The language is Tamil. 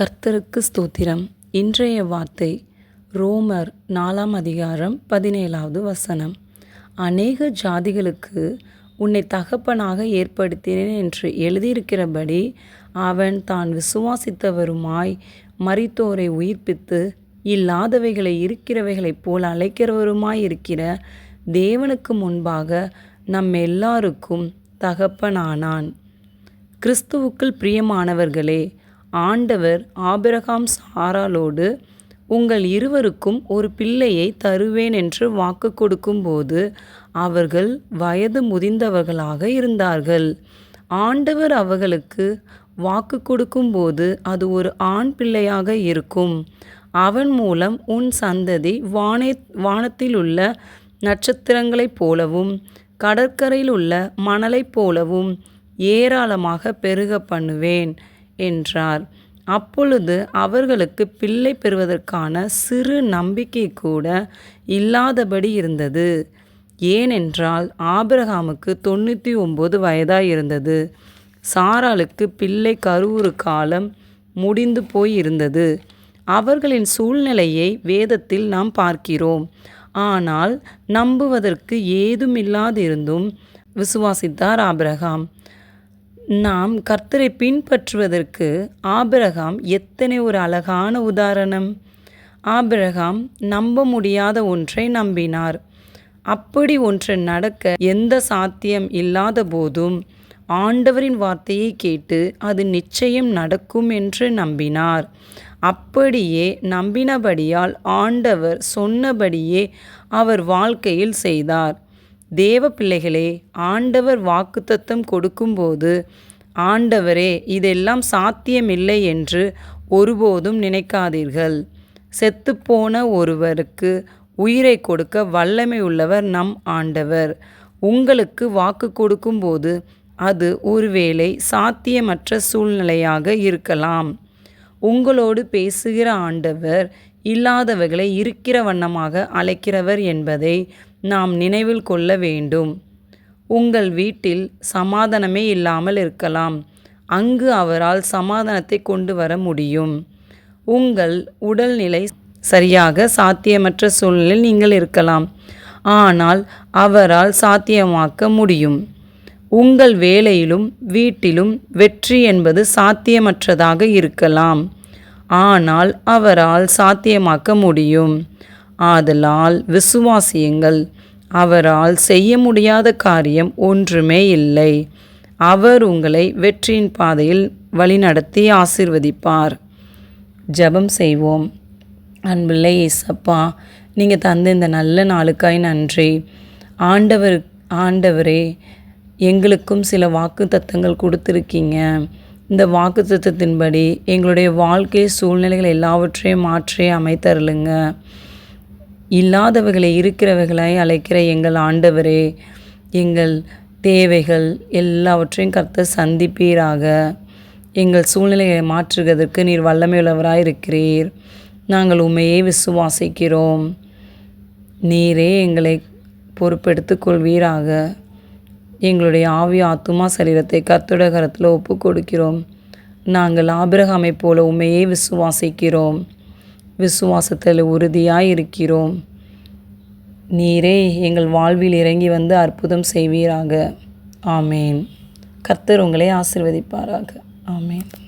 கர்த்தருக்கு ஸ்தோத்திரம். இன்றைய வார்த்தை ரோமர் நாலாம் அதிகாரம் பதினேழாவது வசனம். அநேக ஜாதிகளுக்கு உன்னை தகப்பனாக ஏற்படுத்தினேன் என்று எழுதியிருக்கிறபடி அவன் தான் விசுவாசித்தவருமாய் மறித்தோரை உயிர்ப்பித்து இல்லாதவைகளை இருக்கிறவைகளைப் போல் அழைக்கிறவருமாய் இருக்கிற தேவனுக்கு முன்பாக நம் எல்லாருக்கும் தகப்பனானான். கிறிஸ்துவுக்குள் பிரியமானவர்களே ஆண்டவர் ஆபிரகாம் சாராலோடு உங்கள் இருவருக்கும் ஒரு பிள்ளையை தருவேன் என்று வாக்கு கொடுக்கும்போது அவர்கள் வயது முதிர்ந்தவர்களாக இருந்தார்கள். ஆண்டவர் அவர்களுக்கு வாக்கு கொடுக்கும்போது அது ஒரு ஆண் பிள்ளையாக இருக்கும். அவன் மூலம் உன் சந்ததி வானே வானத்தில் உள்ள நட்சத்திரங்களைப் போலவும் கடற்கரையில் உள்ள மணலைப் போலவும் ஏராளமாக பெருக பண்ணுவேன். என்றார். அப்பொழுது அவர்களுக்கு பிள்ளை பெறுவதற்கான சிறு நம்பிக்கை கூட இல்லாதபடி இருந்தது. ஏனென்றால் ஆபிரகாமுக்கு தொண்ணூற்றி ஒம்பது வயதாக இருந்தது. சாராளுக்கு பிள்ளை கருவுறு காலம் முடிந்து போய் இருந்தது அவர்களின் சூழ்நிலையை வேதத்தில் நாம் பார்க்கிறோம். ஆனால் நம்புவதற்கு ஏதுமில்லாதிருந்தும் விசுவாசித்தார் ஆபிரகாம். நாம் கர்த்தரை பின்பற்றுவதற்கு ஆபிரகாம் எத்தனை ஒரு அழகான உதாரணம். ஆபிரகாம் நம்ப முடியாத ஒன்றை நம்பினார். அப்படி ஒன்று நடக்க எந்த சாத்தியம் இல்லாத போதும் ஆண்டவரின் வார்த்தையை கேட்டு அது நிச்சயம் நடக்கும் என்று நம்பினார். அப்படியே நம்பினபடியால் ஆண்டவர் சொன்னபடியே அவர் வாழ்க்கையில் செய்தார். தேவ பிள்ளைகளே ஆண்டவர் வாக்குத்தத்தம் கொடுக்கும்போது ஆண்டவரே இதெல்லாம் சாத்தியமில்லை என்று ஒருபோதும் நினைக்காதீர்கள். செத்துப்போன ஒருவருக்கு உயிரை கொடுக்க வல்லமை உள்ளவர் நம் ஆண்டவர். உங்களுக்கு வாக்கு கொடுக்கும்போது அது ஒருவேளை சாத்தியமற்ற சூழ்நிலையாக இருக்கலாம். உங்களோடு பேசுகிற ஆண்டவர் இல்லாதவர்களை இருக்கிற வண்ணமாக அழைக்கிறவர் என்பதை நாம் நினைவில் கொள்ள வேண்டும். உங்கள் வீட்டில் சமாதானமே இல்லாமல் இருக்கலாம். அங்கு அவரால் சமாதானத்தை கொண்டு வர முடியும். உங்கள் உடல்நிலை சரியாக சாத்தியமற்ற சூழ்நிலையில் நீங்கள் இருக்கலாம். ஆனால் அவரால் சாத்தியமாக்க முடியும். உங்கள் வேலையிலும் வீட்டிலும் வெற்றி என்பது சாத்தியமற்றதாக இருக்கலாம். ஆனால் அவரால் சாத்தியமாக்க முடியும். ஆதலால் விசுவாசியுங்கள். அவரால் செய்ய முடியாத காரியம் ஒன்றுமே இல்லை. அவர் உங்களை வெற்றியின் பாதையில் வழிநடத்தி ஆசிர்வதிப்பார். ஜபம் செய்வோம். அன்பில்லை இசப்பா நீங்கள் தந்த இந்த நல்ல நாளுக்காய் நன்றி. ஆண்டவர் ஆண்டவரே எங்களுக்கும் சில வாக்கு தத்தங்கள் கொடுத்துருக்கீங்க. இந்த வாக்கு தத்தத்தின்படி எங்களுடைய வாழ்க்கை சூழ்நிலைகள் எல்லாவற்றையும் மாற்றி அமைத்தருளுங்க. இல்லாதவைகளை இருக்கிறவைகளை அழைக்கிற எங்கள் ஆண்டவரே எங்கள் தேவைகள் எல்லாவற்றையும் கர்த்த சந்திப்பீராக. எங்கள் சூழ்நிலையை மாற்றுவதற்கு நீர் வல்லமையுள்ளவராக இருக்கிறீர். நாங்கள் உண்மையே விசுவாசிக்கிறோம். நீரே எங்களை பொறுப்பெடுத்து கொள்வீராக எங்களுடைய ஆவி ஆத்துமா சரீரத்தை கத்துட கரத்தில் ஒப்பு கொடுக்கிறோம் நாங்கள் ஆபிரகாமை போல உண்மையே விசுவாசிக்கிறோம். விசுவாசத்தில் உறுதியாக இருக்கிறோம். நீரே எங்கள் வாழ்வில் இறங்கி வந்து அற்புதம் செய்வீராக. ஆமேன். கர்த்தர் உங்களை ஆசிர்வதிப்பாராக. ஆமேன்.